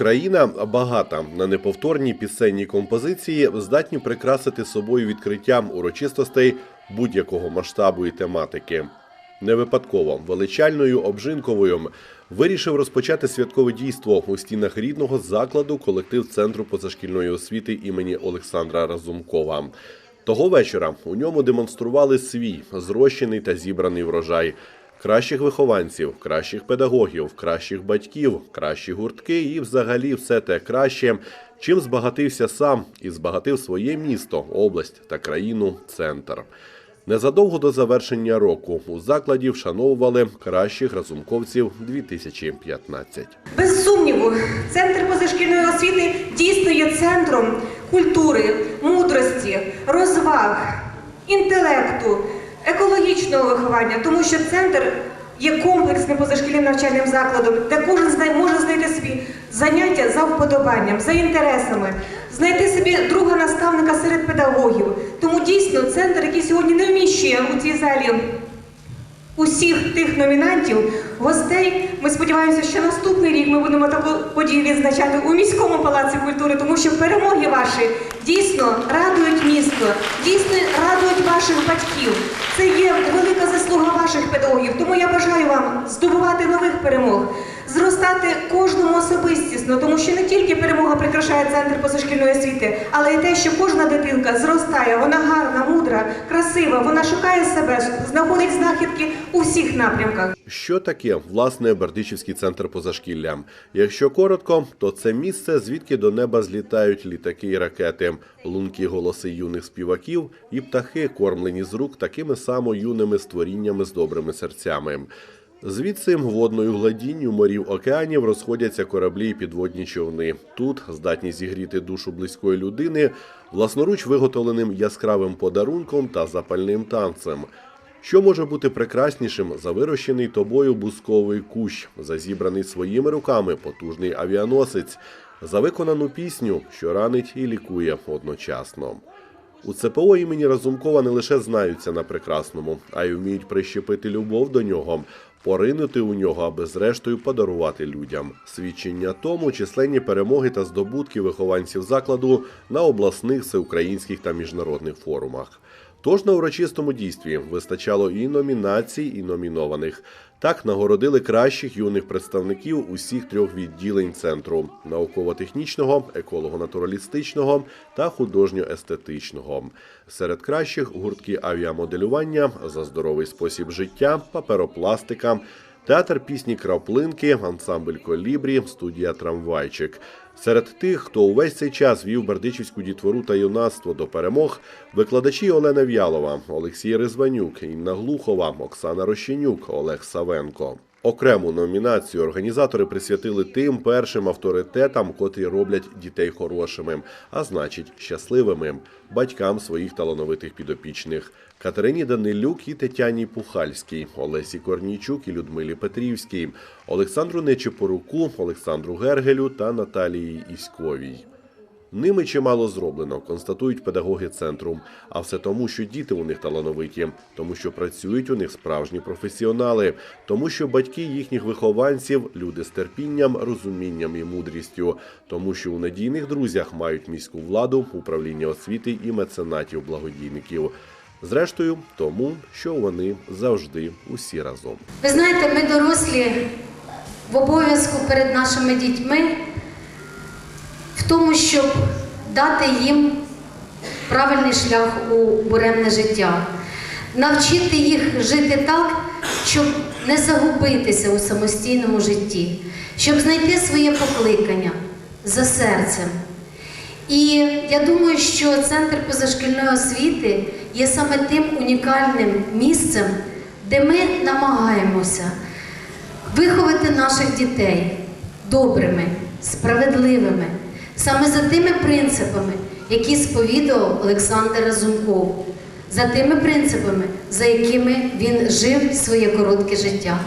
Україна багата на неповторні пісенні композиції, здатні прикрасити собою відкриттям урочистостей будь-якого масштабу і тематики. Не випадково величальною обжинковою вирішив розпочати святкове дійство у стінах рідного закладу колектив центру позашкільної освіти імені Олександра Разумкова. Того вечора у ньому демонстрували свій зрощений та зібраний врожай кращих вихованців, кращих педагогів, кращих батьків, кращі гуртки і взагалі все те краще, чим збагатився сам і збагатив своє місто, область та країну центр. Незадовго до завершення року у закладі вшановували кращих разумковців 2015. Без сумніву, центр позашкільної освіти дійсно є центром культури, мудрості, розваг, інтелекту, екологічного виховання, тому що центр є комплексним позашкільним навчальним закладом, де кожен знай- може знайти собі заняття за вподобанням, за інтересами, знайти собі друга наставника серед педагогів. Тому дійсно центр, який сьогодні не вміщує у цій залі усіх тих номінантів, гостей. Ми сподіваємося, що наступний рік ми будемо таку подію відзначати у міському палаці культури, тому що перемоги ваші дійсно радують місто, дійсно радують ваших батьків. Це є велика заслуга ваших педагогів. Тому я бажаю вам здобувати нових перемог. Зростати кожному особистісно, тому що не тільки перемога прикрашає центр позашкільної освіти, але й те, що кожна дитинка зростає, вона гарна, мудра, красива, вона шукає себе, знаходить знахідки у всіх напрямках. Що таке власне Бердичівський центр позашкілля? Якщо коротко, то це місце, звідки до неба злітають літаки і ракети, лункі голоси юних співаків і птахи, кормлені з рук такими само юними створіннями з добрими серцями. Звідси водною гладінню морів океанів розходяться кораблі і підводні човни. Тут здатні зігріти душу близької людини власноруч виготовленим яскравим подарунком та запальним танцем. Що може бути прекраснішим за вирощений тобою бусковий кущ, за зібраний своїми руками потужний авіаносець, за виконану пісню, що ранить і лікує одночасно. У ЦПО імені Разумкова не лише знаються на прекрасному, а й вміють прищепити любов до нього, поринути у нього, аби зрештою подарувати людям. Свідчення тому численні перемоги та здобутки вихованців закладу на обласних, всеукраїнських та міжнародних форумах. Тож на урочистому дійстві вистачало і номінацій, і номінованих. Так нагородили кращих юних представників усіх трьох відділень центру: науково-технічного, еколого-натуралістичного та художньо-естетичного. Серед кращих гуртки авіамоделювання за здоровий спосіб життя, паперопластика. Театр пісні Краплинки, ансамбль Колібрі, студія Трамвайчик. Серед тих, хто увесь цей час вів бердичівську дітвору та юнацтво до перемог, викладачі Олена В'ялова, Олексій Резванюк, Інна Глухова, Оксана Рощенюк, Олег Савенко. Окрему номінацію організатори присвятили тим першим авторитетам, котрі роблять дітей хорошими, а значить щасливими, батькам своїх талановитих підопічних. Катерині Данилюк і Тетяні Пухальській, Олесі Корнійчук і Людмилі Петрівській, Олександру Нечипоруку, Олександру Гергелю та Наталії Іськовій. Ними чимало зроблено, констатують педагоги центру. А все тому, що діти у них талановиті, тому що працюють у них справжні професіонали, тому що батьки їхніх вихованців люди з терпінням, розумінням і мудрістю, тому що у надійних друзях мають міську владу, управління освіти і меценатів благодійників. Зрештою, тому що вони завжди усі разом. Ви знаєте, ми дорослі в обов'язку перед нашими дітьми тому, щоб дати їм правильний шлях у буремне життя, навчити їх жити так, щоб не загубитися у самостійному житті, щоб знайти своє покликання за серцем. І я думаю, що центр позашкільної освіти є саме тим унікальним місцем, де ми намагаємося виховати наших дітей добрими, справедливими, саме за тими принципами, які сповідував Олександр Разумков, за тими принципами, за якими він жив своє коротке життя.